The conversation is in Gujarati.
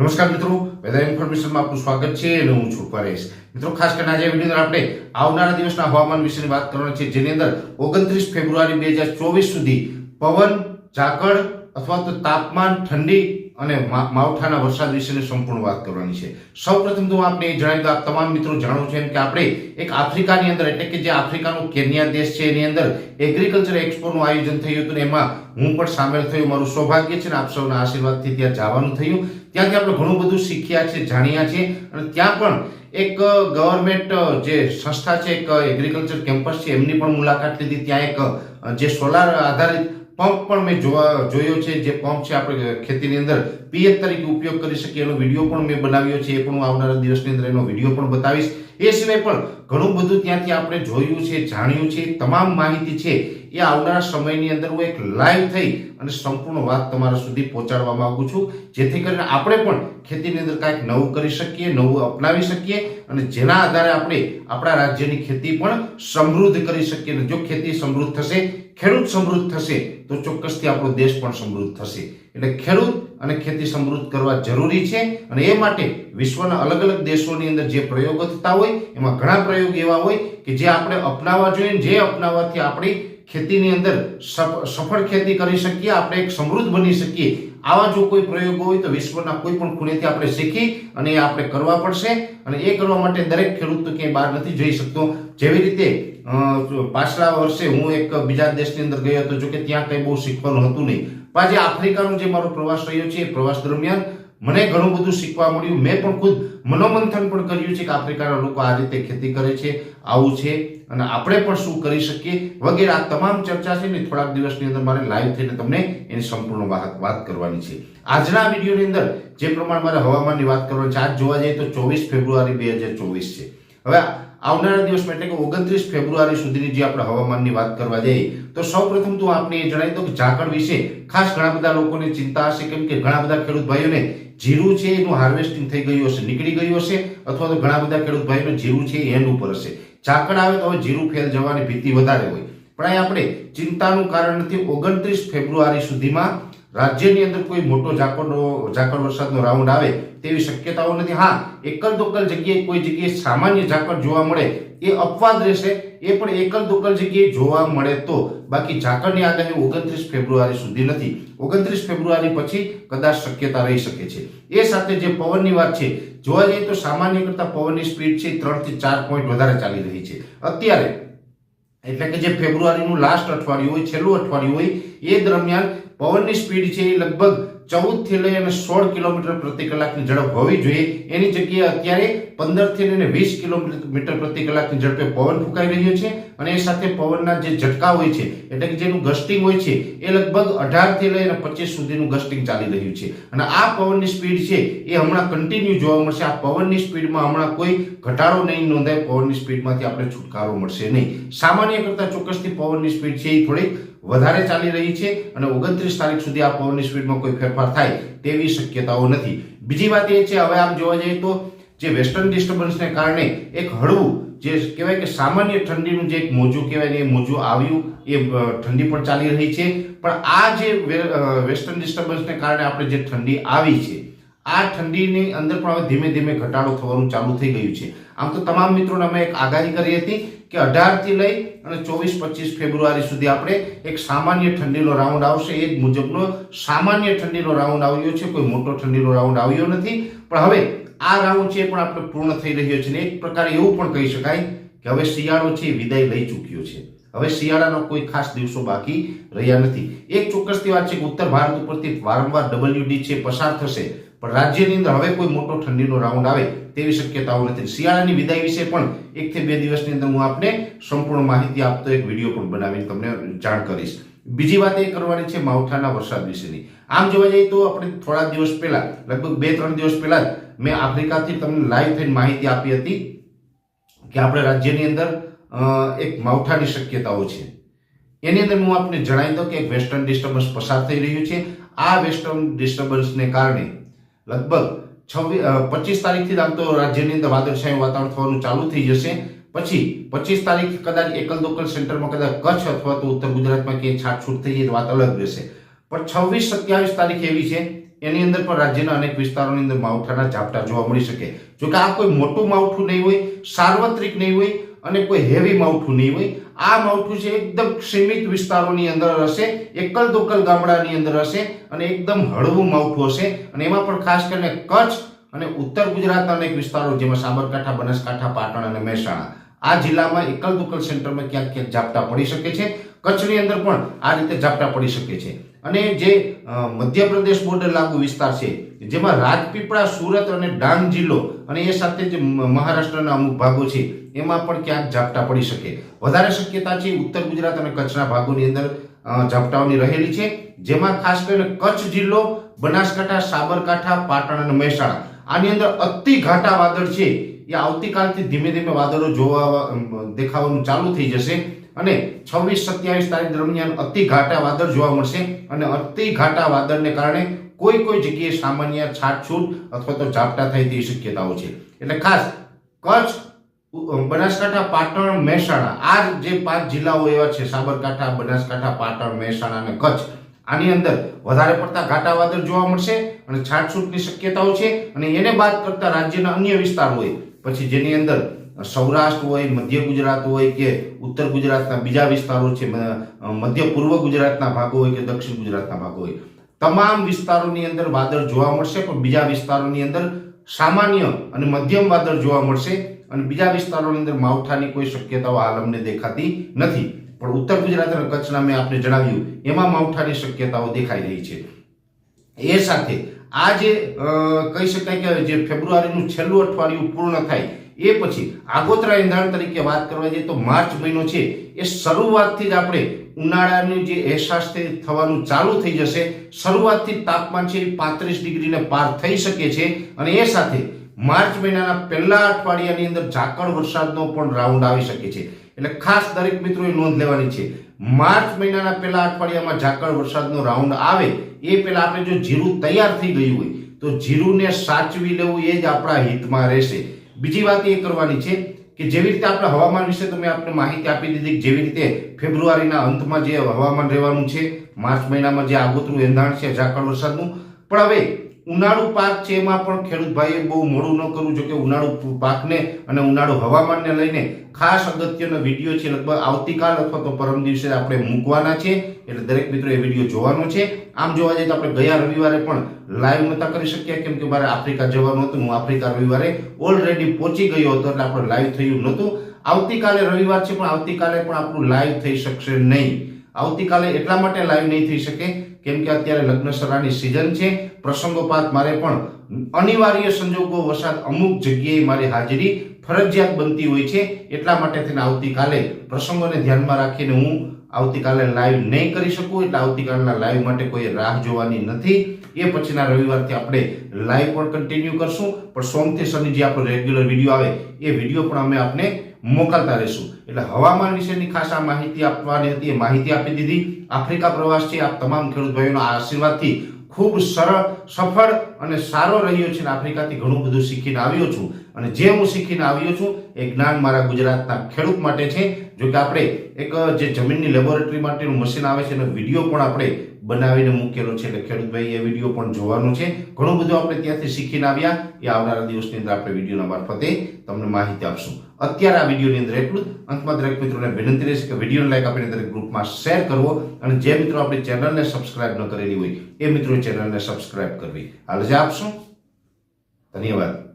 નમસ્કાર મિત્રો વેધર ઇન્ફોર્મેશનમાં આપનું સ્વાગત છે અને હું છું પરેશ. મિત્રો, ખાસ કરીને આજે વીડિયો આપણે આવનારા દિવસના હવામાન વિશેની વાત કરવાની છે, જેની અંદર ઓગણત્રીસ ફેબ્રુઆરી બે હજાર ચોવીસ સુધી પવન, ઝાકળ અથવા તો તાપમાન ઠંડી અને માવઠાના વરસાદ વિશેની સંપૂર્ણ વાત કરવાની છે. સૌપ્રથમ તો હું આપને એ જણાવી દઉં આપ તમામ મિત્રો જાણો છો એમ કે આપણે એક આફ્રિકાની અંદર, એટલે કે જે આફ્રિકાનું કેન્યા દેશ છે એની અંદર એગ્રીકલ્ચર એક્સપોનું આયોજન થયું હતું એમાં હું પણ સામેલ થયો, મારું સૌભાગ્ય છે ને આપ સૌના આશીર્વાદથી ત્યાં જવાનું થયું. ત્યાંથી આપણે ઘણું બધું શીખ્યા છે, જાણ્યા છે અને ત્યાં પણ એક ગવર્મેન્ટ જે સંસ્થા છે, એક એગ્રીકલ્ચર કેમ્પસ છે, એમની પણ મુલાકાત લીધી. ત્યાં એક જે સોલાર આધારિત પંપ પણ મેં જોવા, જોયો છે, જે પંપ છે આપણે ખેતીની અંદર પિયત તરીકે ઉપયોગ કરી શકીએ એનો વીડિયો પણ મેં બનાવ્યો છે, એ પણ હું આવનારા દિવસની અંદર એનો વીડિયો પણ બતાવીશ. એ સિવાય પણ ઘણું બધું ત્યાંથી આપણે જોયું છે, જાણ્યું છે, તમામ માહિતી છે, એ આવનારા સમયની અંદર હું એક લાઈવ થઈ અને સંપૂર્ણ વાત તમારા સુધી પહોંચાડવા માંગુ છું. જેથી કરીને આપણે પણ ખેતીની અંદર કાંઈક નવું કરી શકીએ, નવું અપનાવી શકીએ અને જેના આધારે આપણે આપણા રાજ્યની ખેતી પણ સમૃદ્ધ કરી શકીએ અને જો ખેતી સમૃદ્ધ થશે, ખેડૂત સમૃદ્ધ થશે, તો ચોક્કસથી આપણો દેશ પણ સમૃદ્ધ થશે. એટલે ખેડૂત અને ખેતી સમૃદ્ધ કરવા જરૂરી છે. અને એ માટે વિશ્વના અલગ અલગ દેશોની અંદર જે પ્રયોગો થતા હોય, એમાં ઘણા પ્રયોગ એવા હોય કે જે આપણે અપનાવવા જોઈએ જે અપનાવવાથી આપણી ખેતીની અંદર સફ- સફળ ખેતી કરી શકીએ, આપણે એક સમૃદ્ધ બની શકીએ. આવા જો કોઈ પ્રયોગો હોય તો વિશ્વના કોઈ પણ ખૂણેથી આપણે શીખી અને એ આપણે કરવા પડશે. અને એ કરવા માટે દરેક ખેડૂત તો ક્યાંય બહાર નથી જઈ શકતો. જેવી રીતે પાછલા વર્ષે હું એક બીજા દેશની અંદર ગયો હતો જો કે ત્યાં કંઈ બહુ શીખવાનું હતું નહીં. પણ આજે આફ્રિકાનો જે મારો પ્રવાસ રહ્યો છે, એ પ્રવાસ દરમિયાન મને ઘણું બધું શીખવા મળ્યું. મેં પણ ખુદ મનોમંથન પણ કર્યું છે કે આફ્રિકાના લોકો આ રીતે ખેતી કરે છે, આવું છે અને આપણે પણ શું કરી શકીએ વગેરે. આ તમામ ચર્ચા છે ને થોડાક દિવસની અંદર મારે લાઈવ થઈને તમને એની સંપૂર્ણ વાત કરવાની છે. આજના વિડીયોની અંદર જે પ્રમાણે મારે હવામાનની વાત કરવાની છે, આજ જોવા જઈએ તો ચોવીસ ફેબ્રુઆરી બે હજાર ચોવીસ છે. હવે આવનારા દિવસમાં, એટલે કે ઓગણત્રીસ ફેબ્રુઆરી સુધીની જે આપણે હવામાનની વાત કરવા જઈએ, તો સૌપ્રથમ તો આપને એ જણાવી દઉં કે ઝાકળ વિશે ખાસ ઘણા બધા લોકોને ચિંતા હશે, કેમ કે ઘણા બધા ખેડૂત ભાઈઓને જીરું છે એનું હાર્વેસ્ટિંગ થઈ ગયું હશે, નીકળી ગયું હશે, અથવા તો ઘણા બધા ખેડૂત ભાઈઓને જીરું છે એન ઉપર હશે. ઝાકળ આવે તો હવે જીરું ફેલ જવાની ભીતિ વધારે હોય. પણ અહીં આપણે ચિંતાનું કારણ નથી, ઓગણત્રીસ ફેબ્રુઆરી સુધીમાં રાજ્યની અંદર કોઈ મોટો ઝાકળનો, ઝાકળ વરસાદનો રાઉન્ડ આવે તેવી શક્યતાઓ નથી. હા એકલ દોકલ જગ્યાએ કોઈ જગ્યાએ સામાન્ય ઝાકળ જોવા મળે, એ અપવાદ રહેશે. એ પણ એકલ દોકલ જગ્યાએ જોવા મળે તો. બાકી ઝાકળની આગાહી ઓગણત્રીસ ફેબ્રુઆરી સુધી નથી. ઓગણત્રીસ ફેબ્રુઆરી પછી કદાચ શક્યતા રહી શકે છે. એ સાથે જે પવનની વાત છે, જોવા જઈએ તો સામાન્ય કરતાં પવનની સ્પીડ છે ત્રણથી ચાર પોઈન્ટ વધારે ચાલી રહી છે. અત્યારે, એટલે કે જે ફેબ્રુઆરીનું લાસ્ટ અઠવાડિયું હોય, છેલ્લું અઠવાડિયું હોય, એ દરમિયાન પવનની સ્પીડ છે એ લગભગ ચૌદથી લઈ અને સોળ કિલોમીટર પ્રતિ કલાકની ઝડપ હોવી જોઈએ. એની જગ્યાએ અત્યારે પંદરથી લઈને વીસ કિલોમીટર પ્રતિ કલાકની ઝડપે પવન ફૂંકાઈ રહ્યો છે અને એ સાથે પવનના જે ઝટકા હોય છે, એટલે કે જેનું ગસ્ટિંગ હોય છે, એ લગભગ અઢારથી લઈને પચીસ સુધીનું ગસ્ટિંગ ચાલી રહ્યું છે. અને આ પવનની સ્પીડ છે, એ હમણાં કન્ટિન્યુ જોવા મળશે. આ પવનની સ્પીડમાં હમણાં કોઈ ઘટાડો નહીં નોંધાય, પવનની સ્પીડમાંથી આપણે છુટકારો મળશે નહીં. સામાન્ય કરતાં ચોક્કસથી પવનની સ્પીડ છે એ થોડીક વધારે ચાલી રહી છે અને ઓગણત્રીસ તારીખ સુધી આ પવનની સ્પીડમાં કોઈ ફેરફાર થાય તેવી શક્યતાઓ નથી. બીજી વાત એ છે, હવે આમ જોવા જઈએ તો જે વેસ્ટર્ન ડિસ્ટર્બન્સને કારણે એક હળવું, જે કહેવાય કે સામાન્ય ઠંડીનું જે એક મોજું કહેવાય એ મોજું આવ્યું, એ ઠંડી પણ ચાલી રહી છે. પણ આ જે વેસ્ટર્ન ડિસ્ટર્બન્સને કારણે આપણે જે ઠંડી આવી છે, આ ઠંડીની અંદર પણ હવે ધીમે ધીમે ઘટાડો થવાનું ચાલુ થઈ ગયું છે. આમ તો તમામ મિત્રોને અમે એક આગાહી કરી હતી કે અઢારથી લઈ અને ચોવીસ, પચીસ ફેબ્રુઆરી સુધી આપણે એક સામાન્ય ઠંડીનો રાઉન્ડ આવશે. એ જ મુજબનો સામાન્ય ઠંડીનો રાઉન્ડ આવ્યો છે. કોઈ મોટો ઠંડીનો રાઉન્ડ આવ્યો નથી. પણ હવે આ રાઉન્ડ છે એ પણ આપણે પૂર્ણ થઈ રહ્યો છે ને એક પ્રકારે એવું પણ કહી શકાય કે હવે શિયાળો છે એ વિદાય લઈ ચૂક્યો છે. હવે શિયાળાનો કોઈ ખાસ દિવસો બાકી રહ્યા નથી. એક ચોક્કસથી વાત છે કે ઉત્તર ભારત ઉપરથી વારંવાર ડબલ્યુડી છે, પસાર થશે. પણ રાજ્યની અંદર હવે કોઈ મોટો ઠંડીનો રાઉન્ડ આવે તેવી શક્યતાઓ નથી. શિયાળાની વિદાય વિશે પણ એકથી બે દિવસની અંદર હું આપને સંપૂર્ણ માહિતી આપતો એક વીડિયો પણ બનાવીને તમને જાણ કરીશ. બીજી વાત એ કરવાની છે માવઠાના વરસાદ વિશેની. આમ જોવા જઈએ તો આપણે થોડા દિવસ પહેલા, લગભગ બે ત્રણ દિવસ પહેલા જ મેં આફ્રિકાથી તમને લાઈવ થઈને માહિતી આપી હતી કે આપણે રાજ્યની અંદર એક માવઠાની શક્યતાઓ છે. એની અંદર હું આપને જણાવી દઉં કે એક વેસ્ટર્ન ડિસ્ટર્બન્સ પસાર થઈ રહ્યું છે. આ વેસ્ટર્ન ડિસ્ટર્બન્સને કારણે લગભગ છવ્વીસ પચીસ તારીખથી આમ તો રાજ્યની અંદર વાદળછાયું વાતાવરણ થવાનું ચાલુ થઈ જશે. પછી પચીસ તારીખ કદાચ એકલ દોકલ સેન્ટરમાં કદાચ કચ્છ અથવા તો ઉત્તર ગુજરાતમાં ક્યાંય છાટછૂટ થઈ જાય વાત અલગ રહેશે. પણ છવ્વીસ સત્યાવીસ તારીખ એવી છે, એની અંદર પણ રાજ્યના અનેક વિસ્તારોની અંદર માવઠાના ઝાપટા જોવા મળી શકે. જો કે આ કોઈ મોટું માવઠું નહીં હોય, સાર્વત્રિક નહીં હોય અને કોઈ હેવી માવઠું નહીં હોય. આ માવઠું છે એકદમ સીમિત વિસ્તારોની અંદર હશે એકલ દોકલ ગામડાની અંદર હશે અને એકદમ હળવું માવઠું હશે. અને એમાં પણ ખાસ કરીને કચ્છ અને ઉત્તર ગુજરાતના અનેક વિસ્તારો જેમાં સાબરકાંઠા, બનાસકાંઠા, પાટણ અને મહેસાણા. આ જિલ્લામાં એકલ દુકલ સેન્ટરમાં ક્યાંક ક્યાંક ઝાપટા પડી શકે છે. કચ્છની અંદર પણ આ રીતે ઝાપટા પડી શકે છે. અને જે મધ્યપ્રદેશ બોર્ડર લાગુ વિસ્તાર છે, જેમાં રાજપીપળા, સુરત અને ડાંગ જિલ્લો અને એ સાથે જે મહારાષ્ટ્રના અમુક ભાગો છે, એમાં પણ ક્યાંક ઝાપટા પડી શકે. વધારે શક્યતા છે ઉત્તર ગુજરાત અને કચ્છના ભાગોની અંદર ઝાપટાઓની રહેલી છે, જેમાં ખાસ કરીને કચ્છ જિલ્લો, બનાસકાંઠા, સાબરકાંઠા, પાટણ અને મહેસાણા. આની અંદર અતિ ઘાટા વાદળ છે, એ આવતીકાલથી ધીમે ધીમે વાદળો જોવા દેખાવાનું ચાલુ થઈ જશે. અને છવ્વીસ સત્યાવીસ તારીખ દરમિયાન અતિ ઘાટા વાદળ જોવા મળશે અને અતિ ઘાટા વાદળને કારણે કોઈ કોઈ જગ્યાએ સામાન્ય છાટછૂટ અથવા તો ઝાપટા થાય તેવી શક્યતાઓ છે. એટલે ખાસ કચ્છ બનાસકાંઠા, પાટણ, મહેસાણા, આ જે પાંચ જિલ્લાઓ એવા છે, સાબરકાંઠા, બનાસકાંઠા, પાટણ, મહેસાણા અને કચ્છ, આની અંદર વધારે પડતા ઘાટા વાદળ જોવા મળશે અને છાટછૂટની શક્યતાઓ છે અને એને બાદ કરતા રાજ્યના અન્ય વિસ્તાર હોય, પછી જેની અંદર સૌરાષ્ટ્ર હોય, મધ્ય ગુજરાત હોય કે ઉત્તર ગુજરાતના બીજા વિસ્તારો છે મધ્ય પૂર્વ ગુજરાતના ભાગો હોય કે દક્ષિણ ગુજરાતના ભાગો હોય. તમામ વિસ્તારોની અંદર વાદળ જોવા મળશે, પણ બીજા વિસ્તારોની અંદર સામાન્ય અને મધ્યમ વાદળ જોવા મળશે અને બીજા વિસ્તારોની અંદર માવઠાની કોઈ શક્યતાઓ આલમને દેખાતી નથી. પણ ઉત્તર ગુજરાત અને કચ્છના મેં આપને જણાવ્યું, એમાં માવઠાની શક્યતાઓ દેખાઈ રહી છે. એ સાથે આ જે કહી શકાય કે જે ફેબ્રુઆરીનું છેલ્લું અઠવાડિયું પૂર્ણ થાય એ પછી આગોતરા એંધાણ તરીકે વાત કરવા જઈએ તો માર્ચ મહિનો છે, એ શરૂઆતથી જ આપણે ઉનાળાનું જે અહેસાસ થવાનું ચાલુ થઈ જશે, શરૂઆતથી તાપમાન છે એ પાંત્રીસ ડિગ્રીને પાર થઈ શકે છે અને એ સાથે માર્ચ મહિનાના પહેલા અઠવાડિયાની અંદર ઝાકળ વરસાદનો પણ રાઉન્ડ આવી શકે છે. એટલે ખાસ દરેક મિત્રોએ નોંધ લેવાની છે, માર્ચ મહિનાના પહેલા અઠવાડિયામાં ઝાકળ વરસાદનો રાઉન્ડ આવે, એ પહેલા આપણે જો જીરું તૈયાર થઈ ગયું હોય, તો જીરુંને સાચવી લેવું એ જ આપણા હિતમાં રહેશે. બીજી વાત એ કરવાની છે કે જેવી રીતે આપણે હવામાન વિશે તમે આપણે માહિતી આપી દીધી જેવી રીતે ફેબ્રુઆરીના અંતમાં જે હવામાન રહેવાનું છે, માર્ચ મહિનામાં જે આગોતરું એંધાણ છે, ઝાકળ વરસાદનું. પણ હવે ઉનાળુ પાક છે એમાં પણ ખેડૂત ભાઈએ બહુ મોડું ન કરવું જો કે ઉનાળુ પાકને અને ઉનાળુ હવામાનને લઈને ખાસ અગત્યનો વીડિયો છે, લગભગ આવતીકાલ અથવા તો પરમ દિવસે આપણે મૂકવાના છે. એટલે દરેક મિત્રો એ વીડિયો જોવાનો છે. આમ જોવા જઈએ તો આપણે ગયા રવિવારે પણ લાઈવ નતા કરી શક્યા, કેમ કે મારે આફ્રિકા જવાનું હતું હું આફ્રિકા રવિવારે ઓલરેડી પહોંચી ગયો હતો એટલે આપણે લાઈવ થયું નહોતું. આવતીકાલે રવિવાર છે, પણ આવતીકાલે પણ આપણું લાઈવ થઈ શકશે નહીં. આવતીકાલે એટલા માટે લાઈવ નહીં થઈ શકે, કેમ કે અત્યારે લગ્ન સરાની સિઝન છે. પ્રસંગોપાત મારે પણ અનિવાર્ય સંજોગો વસાત અમુક જગ્યાએ મારી હાજરી ફરજિયાત બનતી હોય છે. એટલા માટે થઈને આવતીકાલે પ્રસંગોને ધ્યાનમાં રાખીને હું આવતીકાલે લાઈવ નહીં કરી શકું, એટલે આવતીકાલના લાઈવ માટે કોઈ રાહ જોવાની નથી. એ પછીના રવિવારથી આપણે લાઈવ પણ કન્ટિન્યુ કરશું. પણ સોમથી શનિ જે આપણો રેગ્યુલર વીડિયો આવે, એ વીડિયો પણ અમે આપને મોકલતા રહીશું. એટલે હવામાન વિશેની ખાસ આ માહિતી આપવાની હતી, એ માહિતી આપી દીધી. આફ્રિકા પ્રવાસ છે આ તમામ ખેડૂત ભાઈઓના આશીર્વાદથી ખૂબ સરળ, સફળ અને સારો રહ્યો છે આફ્રિકાથી ઘણું બધું શીખીને આવ્યો છું. અને જે હું શીખીને આવ્યો છું, એ જ્ઞાન મારા ગુજરાતના ખેડૂત માટે છે. જો કે આપણે એક, જે જમીનની લેબોરેટરી માટેનું મશીન આવે છે, એનો વીડિયો પણ આપણે બનાવીને મૂકેલો છે. એટલે ખેડૂત ભાઈ એ વીડિયો પણ જોવાનો છે. ઘણું બધું આપણે ત્યાંથી શીખીને આવ્યા. એ આવનારા દિવસની અંદર આપણે વિડીયોના મારફતે તમને માહિતી આપશું. અત્યારે આ વિડીયોની અંદર એટલું. અંતમાં દરેક મિત્રોને વિનંતી રહેશે કે વિડીયોને લાઈક આપીને દરેક ગ્રુપમાં શેર કરવો અને જે મિત્રો આપણી ચેનલને સબસ્ક્રાઇબ ન કરેલી હોય એ મિત્રો ચેનલને સબસ્ક્રાઇબ કરવી. હાલ જે આપશું. ધન્યવાદ.